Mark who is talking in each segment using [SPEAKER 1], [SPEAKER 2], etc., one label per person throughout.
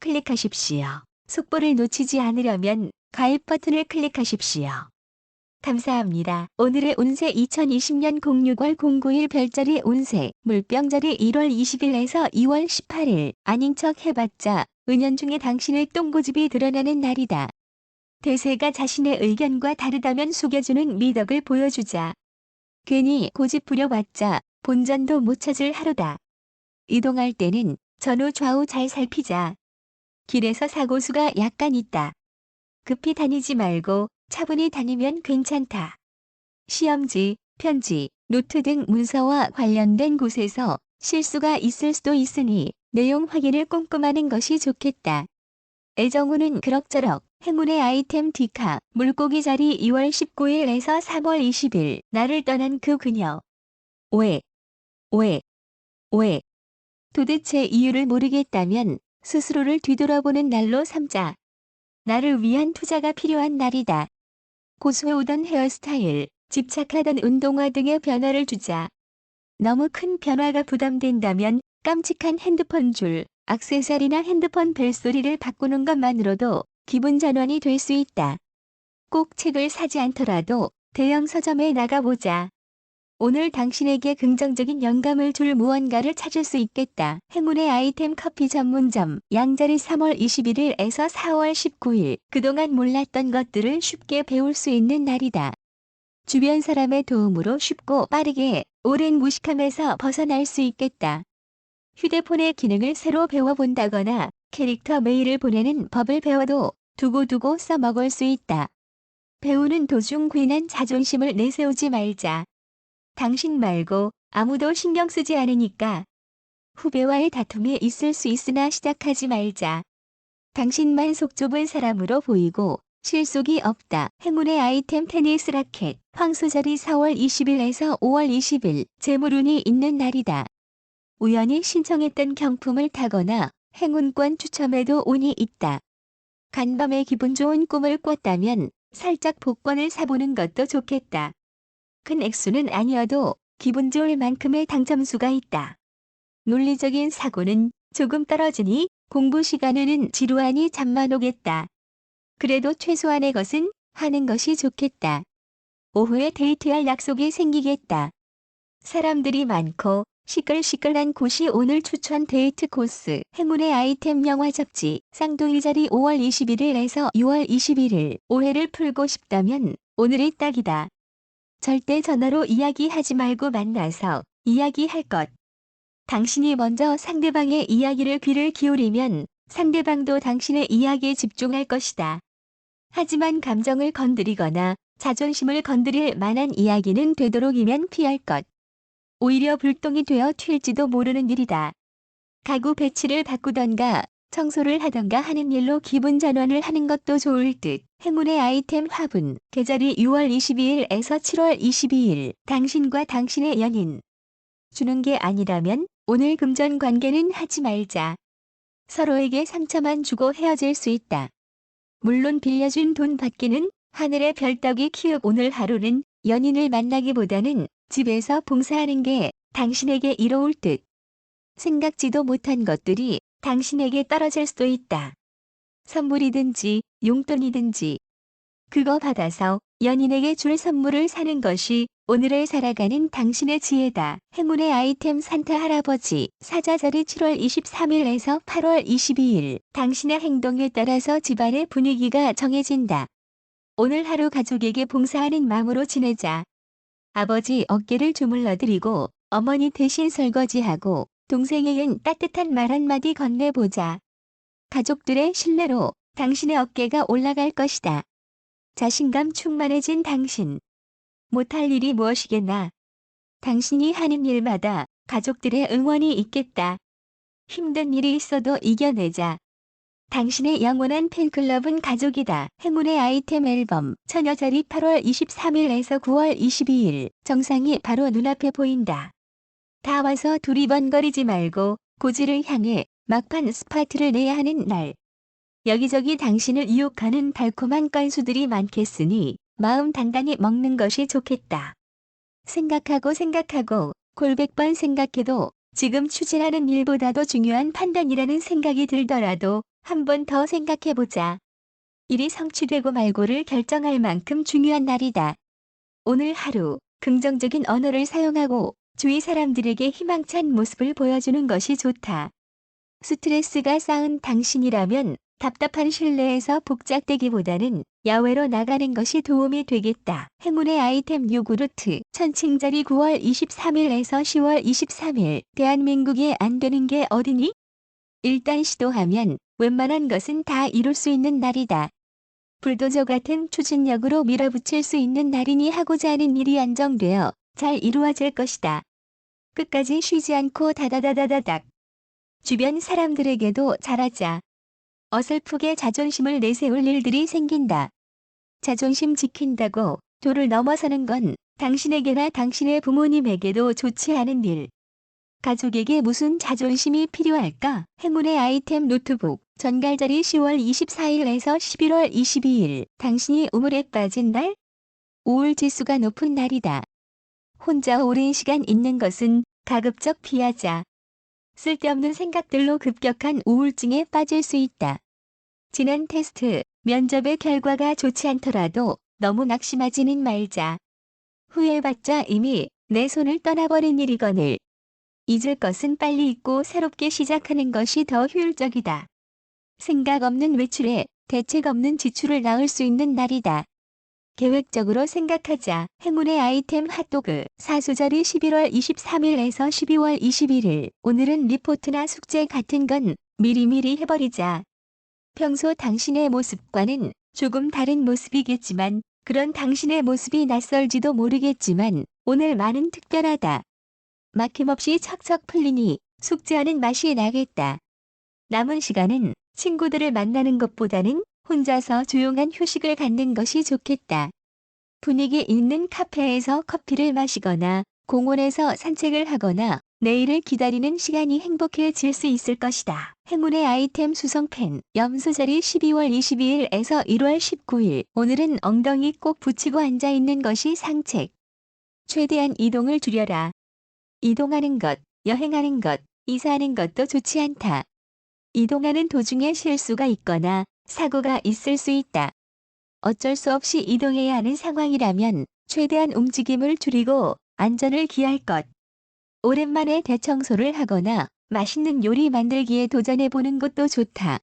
[SPEAKER 1] 클릭하십시오. 속보를 놓치지 않으려면 가입 버튼을 클릭하십시오. 감사합니다. 오늘의 운세 2020년 06월 091 별자리 운세 물병자리 1월 20일에서 2월 18일 아닌 척 해봤자 은연중에 당신의 똥고집이 드러나는 날이다. 대세가 자신의 의견과 다르다면 속여주는 미덕을 보여주자. 괜히 고집 부려봤자 본전도 못 찾을 하루다. 이동할 때는 전후 좌우 잘 살피자. 길에서 사고수가 약간 있다. 급히 다니지 말고 차분히 다니면 괜찮다. 시험지, 편지, 노트 등 문서와 관련된 곳에서 실수가 있을 수도 있으니 내용 확인을 꼼꼼하는 것이 좋겠다. 애정우는 그럭저럭 행운의 아이템 디카 물고기 자리 2월 19일에서 3월 20일 나를 떠난 그 그녀. 왜? 왜? 왜? 도대체 이유를 모르겠다면 스스로를 뒤돌아보는 날로 삼자. 나를 위한 투자가 필요한 날이다. 고수해오던 헤어스타일, 집착하던 운동화 등의 변화를 주자. 너무 큰 변화가 부담된다면 깜찍한 핸드폰 줄, 악세사리나 핸드폰 벨소리를 바꾸는 것만으로도 기분 전환이 될 수 있다. 꼭 책을 사지 않더라도 대형 서점에 나가보자. 오늘 당신에게 긍정적인 영감을 줄 무언가를 찾을 수 있겠다. 행운의 아이템 커피 전문점 양자리 3월 21일에서 4월 19일 그동안 몰랐던 것들을 쉽게 배울 수 있는 날이다. 주변 사람의 도움으로 쉽고 빠르게 오랜 무식함에서 벗어날 수 있겠다. 휴대폰의 기능을 새로 배워본다거나 캐릭터 메일을 보내는 법을 배워도 두고두고 써먹을 수 있다. 배우는 도중 괜한 자존심을 내세우지 말자. 당신 말고 아무도 신경 쓰지 않으니까. 후배와의 다툼이 있을 수 있으나 시작하지 말자. 당신만 속 좁은 사람으로 보이고 실속이 없다. 행운의 아이템 테니스 라켓 황소자리 4월 20일에서 5월 20일 재물운이 있는 날이다. 우연히 신청했던 경품을 타거나 행운권 추첨에도 운이 있다. 간밤에 기분 좋은 꿈을 꿨다면 살짝 복권을 사보는 것도 좋겠다. 큰 액수는 아니어도 기분 좋을 만큼의 당첨수가 있다. 논리적인 사고는 조금 떨어지니 공부 시간에는 지루하니 잠만 오겠다. 그래도 최소한의 것은 하는 것이 좋겠다. 오후에 데이트할 약속이 생기겠다. 사람들이 많고 시끌시끌한 곳이 오늘 추천 데이트 코스 행운의 아이템 영화 접지 쌍둥이 자리 5월 21일에서 6월 21일 오해를 풀고 싶다면 오늘이 딱이다. 절대 전화로 이야기하지 말고 만나서 이야기할 것. 당신이 먼저 상대방의 이야기를 귀를 기울이면 상대방도 당신의 이야기에 집중할 것이다. 하지만 감정을 건드리거나 자존심을 건드릴 만한 이야기는 되도록이면 피할 것. 오히려 불똥이 되어 튈지도 모르는 일이다. 가구 배치를 바꾸던가 청소를 하던가 하는 일로 기분 전환을 하는 것도 좋을 듯. 행운의 아이템 화분 계절이 6월 22일에서 7월 22일 당신과 당신의 연인 주는 게 아니라면 오늘 금전 관계는 하지 말자. 서로에게 상처만 주고 헤어질 수 있다. 물론 빌려준 돈 받기는 하늘의 별따기 키읔 오늘 하루는 연인을 만나기보다는 집에서 봉사하는 게 당신에게 이로울 듯. 생각지도 못한 것들이 당신에게 떨어질 수도 있다. 선물이든지 용돈이든지 그거 받아서 연인에게 줄 선물을 사는 것이 오늘을 살아가는 당신의 지혜다. 행운의 아이템 산타 할아버지 사자절이 7월 23일에서 8월 22일 당신의 행동에 따라서 집안의 분위기가 정해진다. 오늘 하루 가족에게 봉사하는 마음으로 지내자. 아버지 어깨를 주물러드리고 어머니 대신 설거지하고 동생에겐 따뜻한 말 한마디 건네보자. 가족들의 신뢰로 당신의 어깨가 올라갈 것이다. 자신감 충만해진 당신. 못할 일이 무엇이겠나. 당신이 하는 일마다 가족들의 응원이 있겠다. 힘든 일이 있어도 이겨내자. 당신의 영원한 팬클럽은 가족이다. 행운의 아이템 앨범 처녀자리 8월 23일에서 9월 22일 정상이 바로 눈앞에 보인다. 다 와서 두리번거리지 말고 고지를 향해 막판 스파트를 내야 하는 날. 여기저기 당신을 유혹하는 달콤한 건수들이 많겠으니 마음 단단히 먹는 것이 좋겠다. 생각하고 생각하고 골백 번 생각해도 지금 추진하는 일보다도 중요한 판단이라는 생각이 들더라도 한 번 더 생각해보자. 일이 성취되고 말고를 결정할 만큼 중요한 날이다. 오늘 하루 긍정적인 언어를 사용하고 주위 사람들에게 희망찬 모습을 보여주는 것이 좋다. 스트레스가 쌓은 당신이라면 답답한 실내에서 복작되기보다는 야외로 나가는 것이 도움이 되겠다. 행운의 아이템 요구르트 천칭자리 9월 23일에서 10월 23일 대한민국에 안 되는 게 어디니? 일단 시도하면 웬만한 것은 다 이룰 수 있는 날이다. 불도저 같은 추진력으로 밀어붙일 수 있는 날이니 하고자 하는 일이 안정되어 잘 이루어질 것이다. 끝까지 쉬지 않고 다다다다다닥. 주변 사람들에게도 잘하자. 어설프게 자존심을 내세울 일들이 생긴다. 자존심 지킨다고 도를 넘어서는 건 당신에게나 당신의 부모님에게도 좋지 않은 일. 가족에게 무슨 자존심이 필요할까? 행운의 아이템 노트북 전갈자리 10월 24일에서 11월 22일 당신이 우물에 빠진 날? 우울 지수가 높은 날이다. 혼자 오랜 시간 있는 것은 가급적 피하자. 쓸데없는 생각들로 급격한 우울증에 빠질 수 있다. 지난 테스트, 면접의 결과가 좋지 않더라도 너무 낙심하지는 말자. 후회해봤자 이미 내 손을 떠나버린 일이거늘. 잊을 것은 빨리 잊고 새롭게 시작하는 것이 더 효율적이다. 생각 없는 외출에 대책 없는 지출을 낳을 수 있는 날이다. 계획적으로 생각하자. 행운의 아이템 핫도그 사수절이 11월 23일에서 12월 21일. 오늘은 리포트나 숙제 같은 건 미리미리 해버리자. 평소 당신의 모습과는 조금 다른 모습이겠지만 그런 당신의 모습이 낯설지도 모르겠지만 오늘 많은 특별하다. 막힘없이 척척 풀리니 숙제하는 맛이 나겠다. 남은 시간은 친구들을 만나는 것보다는 혼자서 조용한 휴식을 갖는 것이 좋겠다. 분위기 있는 카페에서 커피를 마시거나 공원에서 산책을 하거나 내일을 기다리는 시간이 행복해질 수 있을 것이다. 행운의 아이템 수성펜 염소자리 12월 22일에서 1월 19일 오늘은 엉덩이 꼭 붙이고 앉아있는 것이 상책. 최대한 이동을 줄여라. 이동하는 것, 여행하는 것, 이사하는 것도 좋지 않다. 이동하는 도중에 실수가 있거나 사고가 있을 수 있다. 어쩔 수 없이 이동해야 하는 상황이라면 최대한 움직임을 줄이고 안전을 기할 것. 오랜만에 대청소를 하거나 맛있는 요리 만들기에 도전해보는 것도 좋다.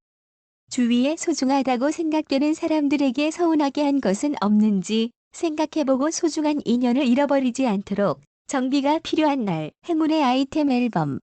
[SPEAKER 1] 주위에 소중하다고 생각되는 사람들에게 서운하게 한 것은 없는지 생각해보고 소중한 인연을 잃어버리지 않도록 정비가 필요한 날 행운의 아이템 앨범